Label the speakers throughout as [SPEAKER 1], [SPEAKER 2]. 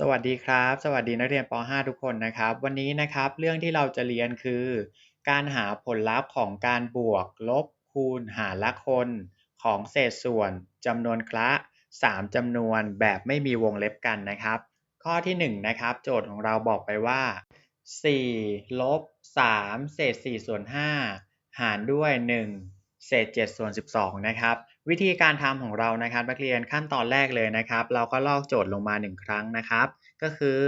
[SPEAKER 1] สวัสดีครับ สวัสดีนักเรียนป .5 ทุกคนนะครับ วันนี้นะครับเรื่องที่เราจะเรียนคือ การหาผลลัพธ์ของการบวก ลบ คูณ หารละคนของเศษส่วนจำนวนคละ 3จำนวนแบบไม่มีวงเล็บกันนะครับ ข้อที่ 1 นะครับ โจทย์ของเราบอกไปว่า 4 ลบ 3 เศษ4ส่วน5หารด้วย 1 เศษ7ส่วน12 นะครับ วิธีการทำของเรานะครับนักเรียนขั้นตอนแรกเลยนะครับ เราก็ลอกโจทย์ลงมา 1 ครั้งนะครับ ก็คือ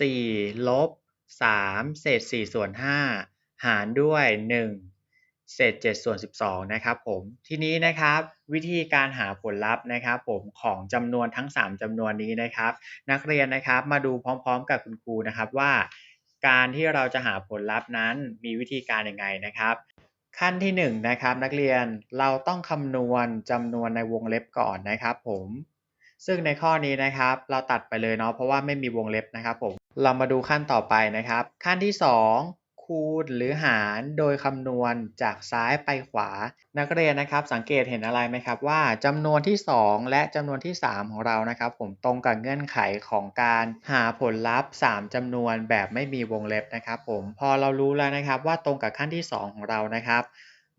[SPEAKER 1] 4ลบ3เศษ4ส่วน5หารด้วย 1 เศษ7ส่วน12 นะครับผมทีนี้นะครับวิธีการหาผลลัพธ์นะครับ ผมของจำนวนทั้ง 3จำนวนนี้นะครับ นักเรียนนะครับมาดูพร้อม ๆ กับคุณครูนะครับว่า การที่เราจะหาผลลัพธ์นั้นมีวิธีการยังไงนะครับ ขั้นที่1นนะครับนักเรียนเราต้องคำนวณจำนวนในวงเล็บก่อนนะครับผมซึ่งในข้อนี้นะครับเราตัดไปเลยเนาะเพราะว่าไม่มีวงเล็บนะครับผมเรามาดูขั้นต่อไปนะครับ ขั้นที่ 2 คูณหรือหารโดยคำนวณจากซ้ายไปขวา นักเรียนนะครับ สังเกตเห็นอะไรไหมครับว่าจำนวนที่ 2 และจำนวนที่ 3 ของเรานะครับ ผมตรงกับเงื่อนไขของการหาผลลัพธ์ 3จำนวนแบบไม่มีวงเล็บนะครับ ผมพอเรารู้แล้วนะครับว่าตรงกับขั้นที่ 2 ของเรานะครับ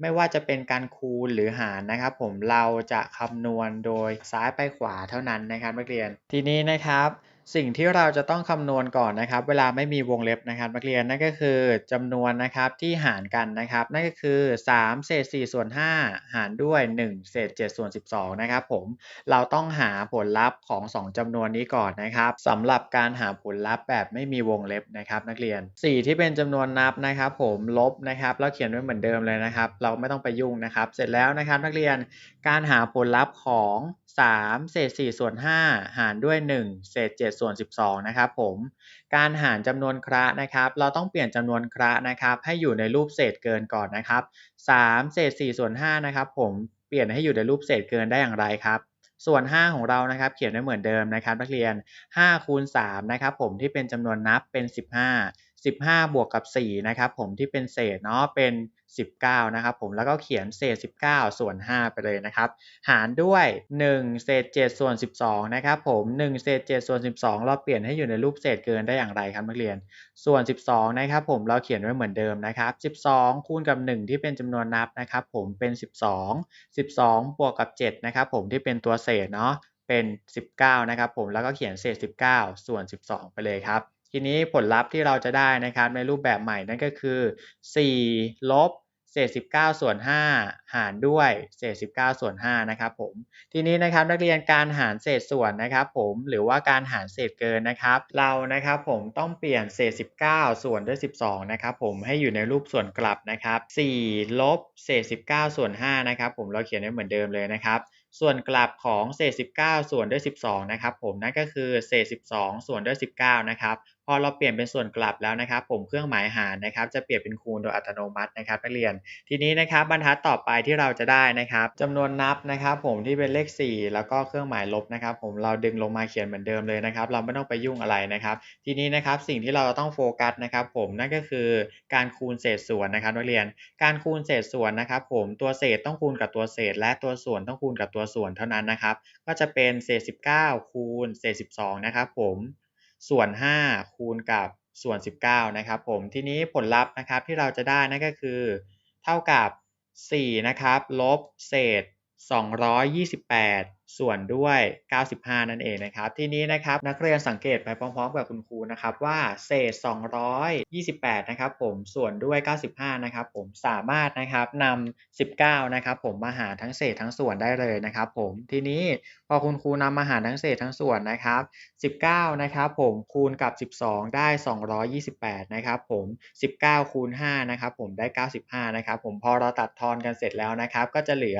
[SPEAKER 1] ไม่ว่าจะเป็นการคูณหรือหารนะครับ ผมเราจะคำนวณโดยซ้ายไปขวาเท่านั้นนะครับนักเรียน ทีนี้นะครับ สิ่งที่เราจะต้องคำนวณก่อนนะครับ เวลาไม่มีวงเล็บนะครับนักเรียนนั่นก็คือจำนวนนะครับที่หารกันนะครับ นั่นก็คือ 3 เศษ4ส่วน5หารด้วย 1 เศษ7ส่วน12 นะครับผมเราต้องหาผลลัพธ์ของ 2จำนวนนี้ก่อนนะครับสำหรับการหาผลลัพธ์แบบไม่มีวงเล็บนะครับนักเรียน 4 ที่เป็นจำนวนนับนะครับผมลบนะครับเราเขียนไว้เหมือนเดิมเลยนะครับ เราไม่ต้องไปยุ่งนะครับ เสร็จแล้วนะครับนักเรียนการหาผลลัพธ์ของ 3เศษ4ส่วน5หารด้วย1เศษ7ส่วน12นะครับผมการหารจำนวนคระนะครับ เราต้องเปลี่ยนจำนวนคระนะครับ ให้อยู่ในรูปเศษเกินก่อนนะครับ3เศษ4ส่วน5นะครับ ผมเปลี่ยนให้อยู่ในรูปเศษเกินได้อย่างไรครับ ส่วน 5 ของเรานะครับ เขียนไว้เหมือนเดิมนะครับนักเรียน5คูณ3นะครับ ผมที่เป็นจำนวนนับเป็น 15 15 บวกกับ4นะครับผมที่เป็นเศษเนาะเป็น 19นะครับผมแล้วก็เขียนเศษ 19 ส่วน 5 ไปเลยนะครับ หารด้วย 1 เศษ7ส่วน 12นะครับผม1เศษ7ส่วน 12 เราเปลี่ยนให้อยู่ในรูปเศษเกินได้อย่างไรครับนักเรียน ส่วน 12นะครับผมเราเขียนไว้เหมือนเดิมนะครับ12 คูณกับ 1 ที่เป็นจำนวนนับนะครับผมเป็น 12 12 บวกกับ7นะครับผมที่เป็นตัวเศษเนาะเป็น 19นะครับผมแล้วก็เขียนเศษ 19 ส่วน 12 ไปเลยครับ ทีนี้ผลลัพธ์ที่เราจะได้นะครับในรูปแบบใหม่นั่นก็คือ 4 ลบเศษ19 ส่วน 5 หารด้วยเศษ19 ส่วน 5 นะครับผม ทีนี้นะครับนักเรียนการหารเศษส่วนนะครับผมหรือว่าการหารเศษเกินนะครับ เรานะครับผมต้องเปลี่ยนเศษ19 ส่วนด้วย 12 นะครับผมให้อยู่ในรูปส่วนกลับนะครับ4ลบเศษ19 ส่วน 5 นะครับผมเราเขียนไว้เหมือนเดิมเลยนะครับ ส่วนกลับของเศษ19 ส่วนด้วย 12 นะครับผมนั่นก็คือเศษ12 ส่วนด้วย 19 นะครับ อเราเปลี่ยนเป็นส่วนกลับแล้วนะครับ ผมเครื่องหมายหารนะครับ จะเปลี่ยนเป็นคูณโดยอัตโนมัตินะครับนักเรียน ทีนี้นะครับบรรทัดต่อไปที่เราจะได้นะครับจำนวนนับนะครับ ผมที่เป็นเลข 4 แล้วก็เครื่องหมายลบนะครับ ผมเราดึงลงมาเขียนเหมือนเดิมเลยนะครับ เราไม่ต้องไปยุ่งอะไรนะครับ ทีนี้นะครับสิ่งที่เราต้องโฟกัสนะครับ ผมนั่นก็คือการคูณเศษส่วนนะครับนักเรียน การคูณเศษส่วนนะครับ ผมตัวเศษต้องคูณกับตัวเศษ และตัวส่วนต้องคูณกับตัวส่วนเท่านั้นนะครับ ก็จะเป็นเศษ 19 คูณเศษ 12 นะครับ ผม ส่วน 5 คูณกับส่วน 19 นะครับผมทีนี้ผลลัพธ์นะครับที่เราจะได้นั่นก็คือ เท่ากับ4นะครับลบเศษ 228 ส่วนด้วย 95 นั่นเองนะครับ ทีนี้นะครับนักเรียนสังเกตไปพร้อมๆกับคุณครูนะครับว่าเศษ 228 นะครับผมส่วนด้วย 95 นะครับผมสามารถนะครับนำ19 นะครับผมมาหารทั้งเศษทั้งส่วนได้เลยนะครับผมทีนี้พอคุณครูนำมาหารทั้งเศษทั้งส่วนนะครับ 19 นะครับผมคูณกับ 12 ได้ 228 นะครับผม 19 คูณ 5 นะครับผมได้ 95 นะครับผมพอเราตัดทอนกันเสร็จแล้วนะครับก็จะเหลือ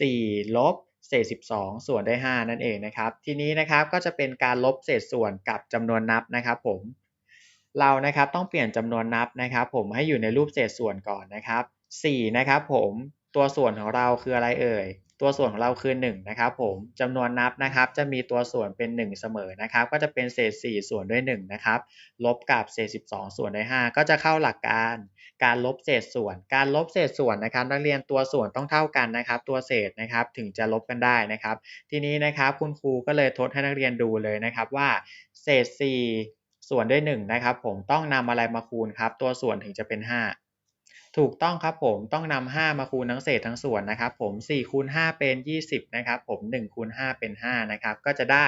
[SPEAKER 1] 4 ลบ เศษ 12 ส่วนได้ 5 นั่นเองนะครับ ทีนี้นะครับก็จะเป็นการลบเศษส่วนกับจำนวนนับนะครับผม เรานะครับต้องเปลี่ยนจำนวนนับนะครับ ผมให้อยู่ในรูปเศษส่วนก่อนนะครับ4นะครับผมตัวส่วนของเราคืออะไรเอ่ย ตัวส่วนของเราคือ1นะครับผมจำนวนนับนะครับจะมีตัวส่วนเป็น 1 เสมอนะครับ ก็จะเป็นเศษ 4 ส่วนด้วย1นะครับลบกับเศษ 12 ส่วนด้วย5ก็จะเข้าหลักการ การลบเศษส่วน การลบเศษส่วนนะครับ นักเรียนตัวส่วนต้องเท่ากันนะครับ ตัวเศษนะครับถึงจะลบกันได้นะครับ ทีนี้นะครับคุณครูก็เลยทดให้นักเรียนดูเลยนะครับว่า เศษ 4 ส่วนด้วย1นะครับ ผมต้องนำอะไรมาคูณครับ ตัวส่วนถึงจะเป็น 5 ถูกต้องครับผมต้องนำ5มาคูณทั้งเศษทั้งส่วนนะครับผม4คูณ5เป็น 20นะครับผม1คูณ5เป็น5นะครับก็จะได้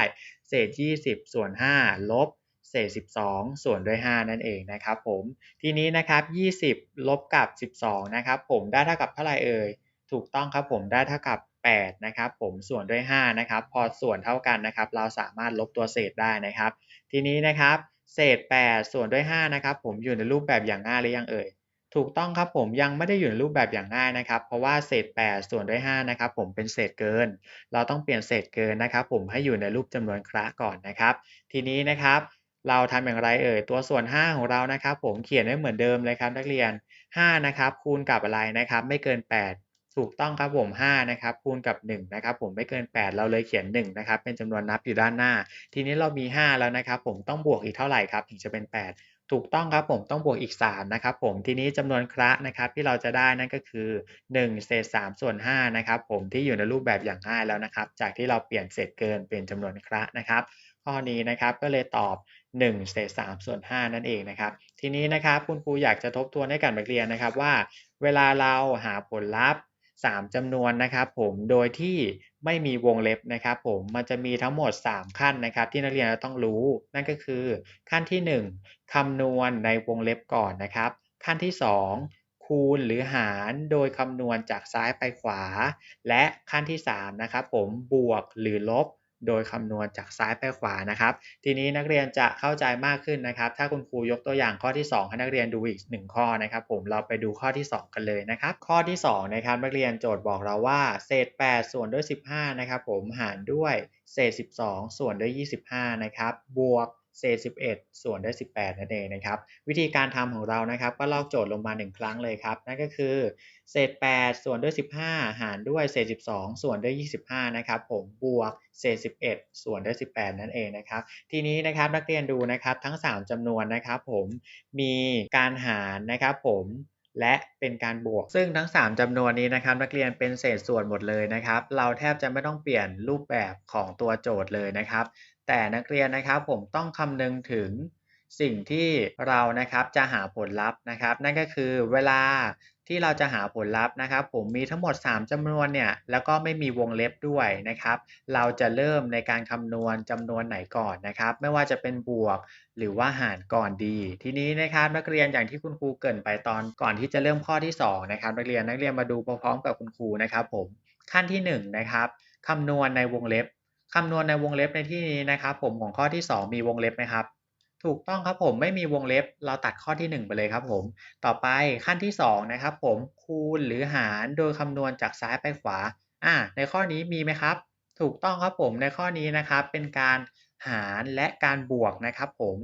[SPEAKER 1] เศษ 20 ส่วน 5 ลบเศษ 12 ส่วนด้วย 5 นั่นเองนะครับผมทีนี้นะครับ 20 ลบกับ 12นะครับผมได้เท่ากับเท่าไหร่เอ่ยถูกต้องครับผมได้เท่ากับ8นะครับผมส่วนด้วย5นะครับพอส่วนเท่ากันนะครับเราสามารถลบตัวเศษได้นะครับ ทีนี้นะครับเศษ 8 ส่วนด้วย5นะครับผมอยู่ในรูปแบบอย่างง่ายหรือยังเอ่ย ถูกต้องครับผมยังไม่ได้อยู่ในรูปแบบอย่างง่ายนะครับ เพราะว่าเศษ 8 ส่วนด้วย 5 นะครับผมเป็นเศษเกิน เราต้องเปลี่ยนเศษเกินนะครับ ผมให้อยู่ในรูปจำนวนคระก่อนนะครับ ทีนี้นะครับ เราทำอย่างไรเอ่ยตัวส่วน 5 ของเรานะครับ ผมเขียนไว้เหมือนเดิมเลยครับนักเรียน5นะครับคูณกับอะไรนะครับ ไม่เกิน 8 ถูกต้องครับผม5นะครับคูณกับ1นะครับผมไม่เกิน 8 เราเลยเขียน1นะครับเป็นจำนวนนับอยู่ด้านหน้า ทีนี้เรามี 5 แล้วนะครับผมต้องบวกอีกเท่าไหร่ครับถึงจะเป็น 8 ถูกต้องครับผมต้องบวกอีก3นะครับผมทีนี้จำนวนคระนะครับที่เราจะได้นั่นก็คือ1เศษ3ส่วน5นะครับผมที่อยู่ในรูปแบบอย่างง่ายแล้วนะครับ จากที่เราเปลี่ยนเศษเกินเป็นจำนวนคระนะครับข้อนี้นะครับก็เลยตอบ1เศษ3ส่วน5นั่นเองนะครับ ทีนี้นะครับคุณครูอยากจะทบทวนให้กับนักเรียนนะครับว่า เวลาเราหาผลลัพธ์ 3จำนวนนะครับผมโดยที่ไม่มีวงเล็บนะครับผมมันจะมีทั้งหมด 3 ขั้นนะครับ ที่นักเรียนจะต้องรู้ นั่นก็คือ ขั้นที่ 1คำนวณในวงเล็บก่อนนะครับ ขั้นที่ 2 คูณหรือหารโดยคำนวณจากซ้ายไปขวา และขั้นที่ 3 นะครับผมบวกหรือลบ โดยคำนวณจากซ้ายไปขวานะครับ ทีนี้นักเรียนจะเข้าใจมากขึ้นนะครับ ถ้าคุณครูยกตัวอย่างข้อที่ 2 ให้นักเรียนดูอีก 1 ข้อนะครับ ผมเราไปดูข้อที่ 2 กันเลยนะครับ ข้อที่2นะครับนักเรียนโจทย์บอกเราว่าเศษ 8 ส่วนด้วย 15 นะครับ ผมหารด้วยเศษ 12 ส่วนด้วย 25 นะครับ บวก เศษ 11 ส่วนด้วย 18 นั่นเองนะครับ วิธีการทำของเรานะครับ ก็ลอกโจทย์ลงมา 1 ครั้งเลยครับ นั่นก็คือ เศษ 8 ส่วนด้วย 15 หารด้วยเศษ 12 ส่วนด้วย 25 นะครับผมบวกเศษ 11 ส่วนด้วย 18 นั่นเองนะครับ ทีนี้นะครับนักเรียนดูนะครับทั้ง 3จำนวนนะครับผมมีการหารนะครับผม และเป็นการบวก ซึ่งทั้ง 3จำนวนนี้นะครับ นักเรียนเป็นเศษส่วนหมดเลยนะครับ เราแทบจะไม่ต้องเปลี่ยนรูปแบบของตัวโจทย์เลยนะครับ แต่นักเรียนนะครับผมต้องคำนึงถึงสิ่งที่เรานะครับจะหาผลลัพธ์นะครับ นั่นก็คือเวลา ที่เราจะหาผลลัพธ์นะครับ ผมมีทั้งหมด 3จำนวนเนี่ยแล้วก็ไม่มีวงเล็บด้วยนะครับ เราจะเริ่มในการคำนวณจำนวนไหนก่อนนะครับ ไม่ว่าจะเป็นบวกหรือว่าหารก่อนดี ทีนี้นะครับนักเรียนอย่างที่คุณครูเกริ่นไปตอนก่อนที่จะเริ่มข้อที่2นะครับนักเรียนนักเรียนมาดูพร้อมๆกับคุณครูนะครับ ผมขั้นที่1นะครับคำนวณในวงเล็บคำนวณในวงเล็บในที่นี้นะครับ ผมของข้อที่ 2 มีวงเล็บไหมครับ ถูกต้องครับผมไม่มีวงเล็บเราตัดข้อที่ 1 ไปเลยครับผม ต่อไปขั้นที่ 2 นะครับผมคูณหรือหารโดยคำนวณจากซ้ายไปขวาอ่าในข้อนี้มีไหมครับ ถูกต้องครับผมในข้อนี้นะครับเป็นการหารและการบวกนะครับผม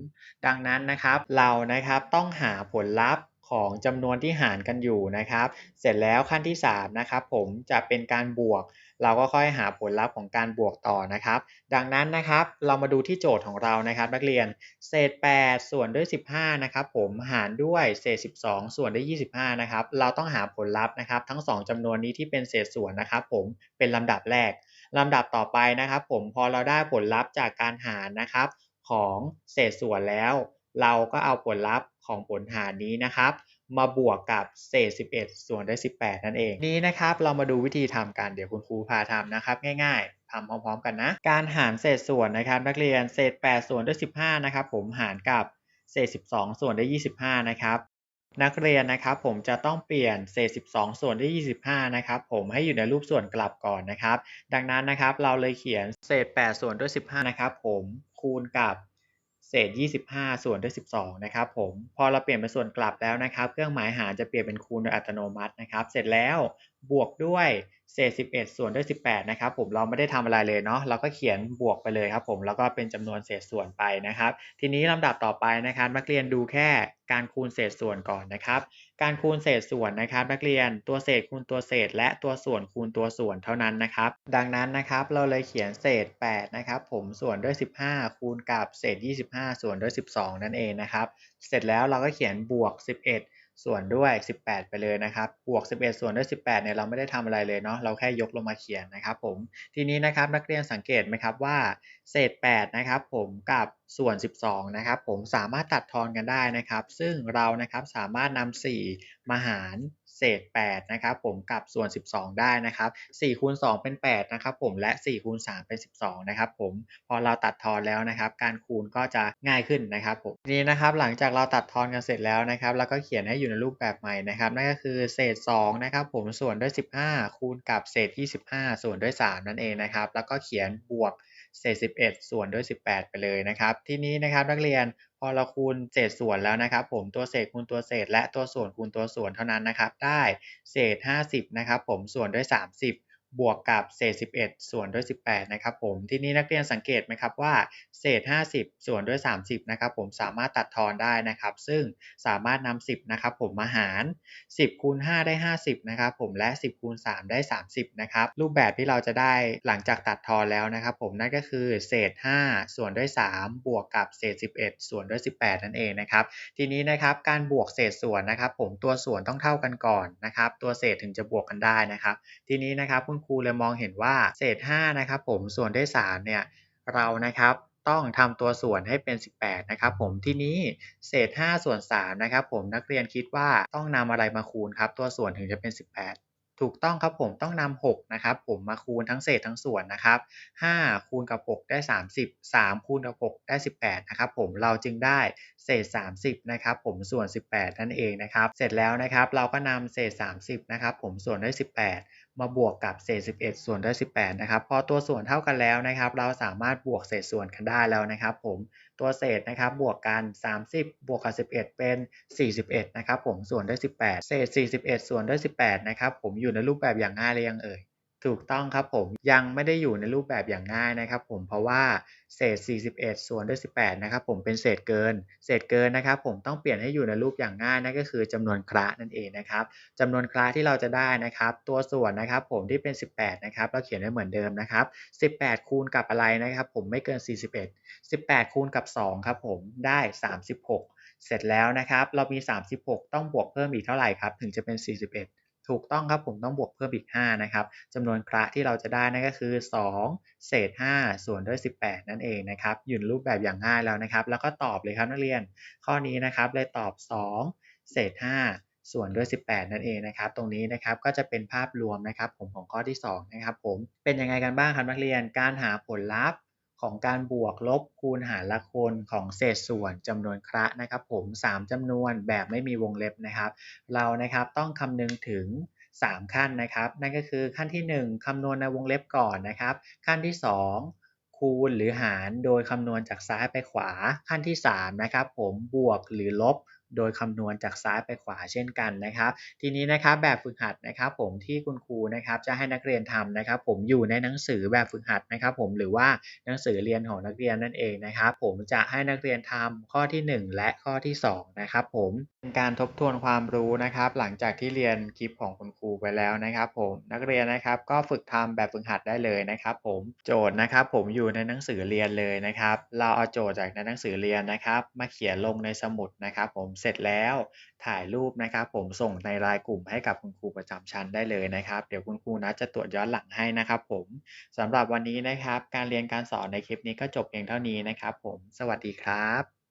[SPEAKER 1] ดังนั้นนะครับเรานะครับต้องหาผลลัพธ์ ของจำนวนที่หารกันอยู่นะครับ เสร็จแล้วขั้นที่3นะครับผมจะเป็นการบวก เราก็ค่อยหาผลลัพธ์ของการบวกต่อนะครับ ดังนั้นนะครับเรามาดูที่โจทย์ของเรานะครับ นักเรียนเศษ 8 ส่วนด้วย 15นะครับผมหารด้วยเศษ 12 ส่วนด้วย25นะครับเราต้องหาผลลัพธ์นะครับ ทั้ง 2จำนวนนี้ที่เป็นเศษส่วนนะครับ ผมเป็นลำดับแรกลำดับต่อไปนะครับ ผมพอเราได้ผลลัพธ์จากการหารนะครับของเศษส่วนแล้ว เราก็เอาผลลัพธ์ของผลหารนี้นะครับ มาบวกกับเศษ 11 ส่วนด้วย18 นั่นเอง นี้นะครับเรามาดูวิธีทำกัน เดี๋ยวคุณครูพาทำนะครับ ง่ายๆทำพร้อมๆกันนะ การหารเศษส่วนนะครับ นักเรียนเศษ 8 ส่วนด้วย 15 นะครับ ผมหารกับเศษ 12 ส่วนด้วย 25 นะครับ นักเรียนนะครับผมจะต้องเปลี่ยนเศษ 12 ส่วนด้วย 25 นะครับ ผมให้อยู่ในรูปส่วนกลับก่อนนะครับ ดังนั้นนะครับเราเลยเขียนเศษ 8 ส่วนด้วย 15 นะครับ ผมคูณกับ เศษ 25 ส่วนด้วย 12 นะครับผม พอเราเปลี่ยนเป็นส่วนกลับแล้วนะครับ เครื่องหมายหารจะเปลี่ยนเป็นคูณโดยอัตโนมัตินะครับ เสร็จแล้ว บวกด้วยเศษ 11 ส่วนด้วย 18 นะครับผมเราไม่ได้ทำอะไรเลยเนาะเราก็เขียนบวกไปเลยครับผมแล้วก็เป็นจำนวนเศษส่วนไปนะครับ ทีนี้ลำดับต่อไปนะครับนักเรียนดูแค่การคูณเศษส่วนก่อนนะครับ การคูณเศษส่วนนะครับนักเรียนตัวเศษคูณตัวเศษ และตัวส่วนคูณตัวส่วนเท่านั้นนะครับ ดังนั้นนะครับเราเลยเขียนเศษ 8 นะครับ ผมส่วนด้วย 15 คูณกับเศษ 25 ส่วนด้วย 12 นั่นเองนะครับ เสร็จแล้วเราก็เขียนบวก 11 ส่วนด้วย 18 ไปเลยนะครับ บวก 11 ส่วนด้วย 18 เนี่ยเราไม่ได้ทำอะไรเลยเนาะ เราแค่ยกลงมาเขียนนะครับผม ทีนี้นะครับนักเรียนสังเกตไหมครับว่าเศษ 8 นะครับผมกับส่วน 12 นะครับผมสามารถตัดทอนกันได้นะครับ ซึ่งเรานะครับสามารถนำ4มาหาร เศษ8นะครับผมกับส่วน 12 ได้นะครับ4คูณ2เป็น8นะครับผมและ4คูณ3เป็น 12นะครับผมพอเราตัดทอนแล้วนะครับ การคูณก็จะง่ายขึ้นนะครับผมนี้นะครับหลังจากเราตัดทอนกันเสร็จแล้วนะครับเราก็เขียนให้อยู่ในรูปแบบใหม่นะครับนั่นก็คือเศษ2นะครับผมส่วนด้วย 15 คูณกับเศษ 25 ส่วนด้วย 3 นั่นเองนะครับแล้วก็เขียนบวกเศษ11 ส่วนด้วย 18 ไปเลยนะครับ ทีนี้นะครับนักเรียน อเราคูณเศษส่วนแล้วนะครับ ผมตัวเศษคูณตัวเศษ และตัวส่วนคูณตัวส่วนเท่านั้นนะครับ ได้เศษ 50 นะครับ ผมส่วนด้วย 30 บวกกับเศษ 11 ส่วนด้วย 18 นะครับผม ทีนี้นักเรียนสังเกตไหมครับว่าเศษ 50 ส่วนด้วย 30 นะครับผมสามารถตัดทอนได้นะครับ ซึ่งสามารถนำ10 นะครับผมมาหาร 10 คูณ 5 ได้ 50 นะครับผม และ 10 คูณ 3 ได้ 30 นะครับ รูปแบบที่เราจะได้หลังจากตัดทอนแล้วนะครับผม นั่นก็คือเศษ 5 ส่วนด้วย 3 บวกกับเศษ 11 ส่วนด้วย 18 นั่นเองนะครับ ทีนี้นะครับการบวกเศษส่วนนะครับผม ตัวส่วนต้องเท่ากันก่อนนะครับ ตัวเศษถึงจะบวกกันได้นะครับ ทีนี้นะครับคุณครูเลยมองเห็นว่าเศษ 5 นะครับผมส่วนด้วย3เนี่ยเรานะครับต้องทำตัวส่วนให้เป็น 18 นะครับผมทีนี้เศษ 5 ส่วน3นะครับผมนักเรียนคิดว่าต้องนำอะไรมาคูณครับ ตัวส่วนถึงจะเป็น 18 ถูกต้องครับผมต้องนำ6นะครับผมมาคูณทั้งเศษทั้งส่วนนะครับ 5 คูณกับ 6 ได้ 30 3 คูณกับ 6 ได้ 18 นะครับผมเราจึงได้ เศษ 30นะครับผมส่วน 18 นั่นเองนะครับ เสร็จแล้วนะครับเราก็นำเศษ 30นะครับผมส่วนด้วย 18 มาบวกกับเศษ 11 ส่วนด้วย 18นะครับพอตัวส่วนเท่ากันแล้วนะครับ เราสามารถบวกเศษส่วนกันได้แล้วนะครับ ผมตัวเศษนะครับบวกกัน 30 บวกกับ 11 เป็น 41นะครับผมส่วนด้วย 18 เศษ 41 ส่วนด้วย 18นะครับผมอยู่ในรูปแบบอย่างง่ายเลยยังเอ่ย ถูกต้องครับผมยังไม่ได้อยู่ในรูปแบบอย่างง่ายนะครับผมเพราะว่าเศษ 41 ส่วนด้วย 18 นะครับผมเป็นเศษเกิน เศษเกินนะครับผมต้องเปลี่ยนให้อยู่ในรูปอย่างง่ายนั่นก็คือจำนวนคระนั่นเองนะครับจำนวนคระที่เราจะได้นะครับ ตัวส่วนนะครับผมที่เป็น 18 นะครับเราเขียนไว้เหมือนเดิมนะครับ 18 คูณกับอะไรนะครับผมไม่เกิน 41 18 คูณกับ 2 ครับผมได้ 36 เสร็จแล้วนะครับ เรามี 36 ต้องบวกเพิ่มอีกเท่าไหร่ครับ ถึงจะเป็น 41 ถูกต้องครับผมต้องบวกเพิ่มอีก 5 นะครับจำนวนคระที่เราจะได้นั่นก็คือ 2 เศษ 5 ส่วนด้วย 18 นั่นเองนะครับยู่นรูปแบบอย่างง่ายแล้วนะครับ แล้วก็ตอบเลยครับนักเรียน ข้อนี้นะครับเลยตอบ 2 เศษ 5 ส่วนด้วย 18 นั่นเองนะครับ ตรงนี้นะครับก็จะเป็นภาพรวมนะครับ ผมของข้อที่2นะครับผมเป็นยังไงกันบ้างครับนักเรียนการหาผลลัพธ์ ของการบวกลบคูณหารละคนของเศษส่วนจำนวนคระนะครับ ผม 3จำนวนแบบไม่มีวงเล็บนะครับ เรานะครับต้องคำนึงถึง 3 ขั้นนะครับ นั่นก็คือขั้นที่ 1คำนวณในวงเล็บก่อนนะครับ ขั้นที่ 2คูณหรือหารโดยคำนวณจากซ้ายไปขวาขั้นที่ 3 นะครับ ผมบวกหรือลบ โดยคำนวณจากซ้ายไปขวาเช่นกันนะครับ ทีนี้นะครับแบบฝึกหัดนะครับ ผมที่คุณครูนะครับจะให้นักเรียนทำนะครับ ผมอยู่ในหนังสือแบบฝึกหัดนะครับ ผมหรือว่าหนังสือเรียนของนักเรียนนั่นเองนะครับ ผมจะให้นักเรียนทำข้อที่ 1 และข้อที่2นะครับผมเป็นการทบทวนความรู้นะครับ หลังจากที่เรียนคลิปของคุณครูไปแล้วนะครับ ผมนักเรียนนะครับก็ฝึกทำแบบฝึกหัดได้เลยนะครับ ผมโจทย์นะครับ ผมอยู่ในหนังสือเรียนเลยนะครับ เราเอาโจทย์จากในหนังสือเรียนนะครับ มาเขียนลงในสมุดนะครับ ผมเสร็จแล้วถ่ายรูปนะครับ ผมส่งในไลน์กลุ่มให้กับคุณครูประจำชั้นได้เลยนะครับ เดี๋ยวคุณครูนัดจะตรวจย้อนหลังให้นะครับ ผมสำหรับวันนี้นะครับ การเรียนการสอนในคลิปนี้ก็จบเพียงเท่านี้นะครับ ผมสวัสดีครับ